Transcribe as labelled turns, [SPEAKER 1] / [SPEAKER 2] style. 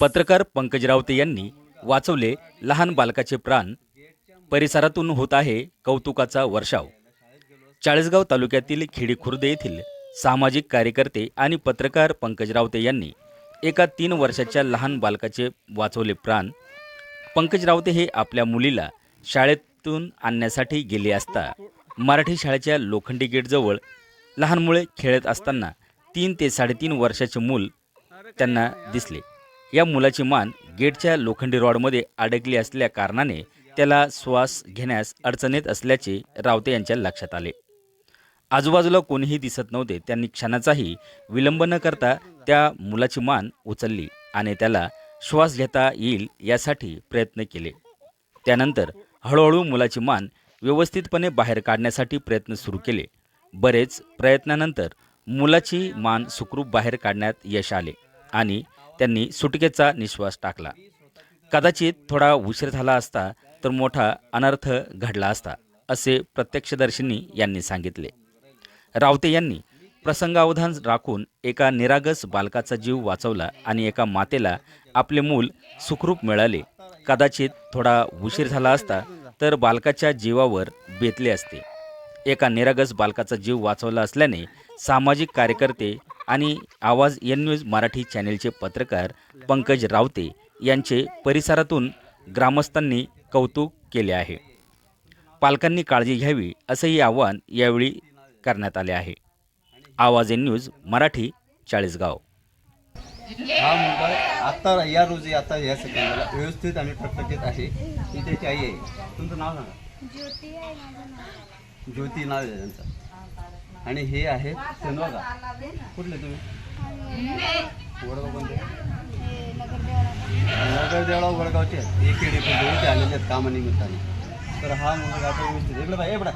[SPEAKER 1] पत्रकार पंकज रावते यांनी वाचवले लहान बालकाचे प्राण. परिसरातून होत आहे कौतुकाचा वर्षाव. चाळीसगाव तालुक्यातील खेडी खुर्द येथील सामाजिक कार्यकर्ते आणि पत्रकार पंकज रावते यांनी एका तीन वर्षाच्या लहान बालकाचे वाचवले प्राण. पंकज रावते हे आपल्या मुलीला शाळेतून आणण्यासाठी गेले असता मराठी शाळेच्या लोखंडी गेटजवळ लहान मुले खेळत असताना तीन ते साडेतीन वर्षाचे मूल त्यांना दिसले. या मुलाची मान गेटच्या लोखंडी रॉडमध्ये अडकली असल्या कारणाने त्याला श्वास घेण्यास अडचणीत असल्याचे रावते यांच्या लक्षात आले. आजूबाजूला कोणीही दिसत नव्हते त्यांनी क्षणाचाही विलंब न करता त्या मुलाची मान उचलली आणि त्याला श्वास घेता येईल यासाठी प्रयत्न केले. त्यानंतर हळूहळू मुलाची मान व्यवस्थितपणे बाहेर काढण्यासाठी प्रयत्न सुरू केले. बरेच प्रयत्नानंतर मुलाची मान सुखरूप बाहेर काढण्यात यश आले आणि त्यांनी सुटकेचा निश्वास टाकला. कदाचित थोडा उशीर झाला असता तर मोठा अनर्थ घडला असता असे प्रत्यक्षदर्शींनी यांनी सांगितले. रावते यांनी प्रसंगावधान राखून एका निरागस बालकाचा जीव वाचवला आणि एका मातेला आपले मूल सुखरूप मिळाले. कदाचित थोडा उशीर झाला असता तर बालकाच्या जीवावर बेतले असते. एका निरागस बालकाचा जीव वाचवला असल्याने सामाजिक कार्यकर्ते आणि आवाज एन न्यूज मराठी चॅनेलचे पत्रकार पंकज रावते यांचे परिसरातून ग्रामस्थांनी कौतुक केले आहे. पालकांनी काळजी घ्यावी असंही आवाहन यावेळी करण्यात आले आहे. आवाज एन न्यूज मराठी चाळीसगाव.
[SPEAKER 2] हा मुलगा आता या रोजी आता या सेकंदाला व्यवस्थित आणि टकटकीत आहे. ही त्याची आई आहे. तुमचं नाव सांगा.
[SPEAKER 3] ज्योती आहे माझं नाव.
[SPEAKER 2] ज्योती नाव आहे त्यांचं. आणि हे आहे का कुठले तुम्ही? वडगाव कोणते? नगर देवळा वडगावचे. पण आलेले आहेत कामानिमित्ताने. तर हा मुलगा आता व्यवस्थित इकडे बाई एवढा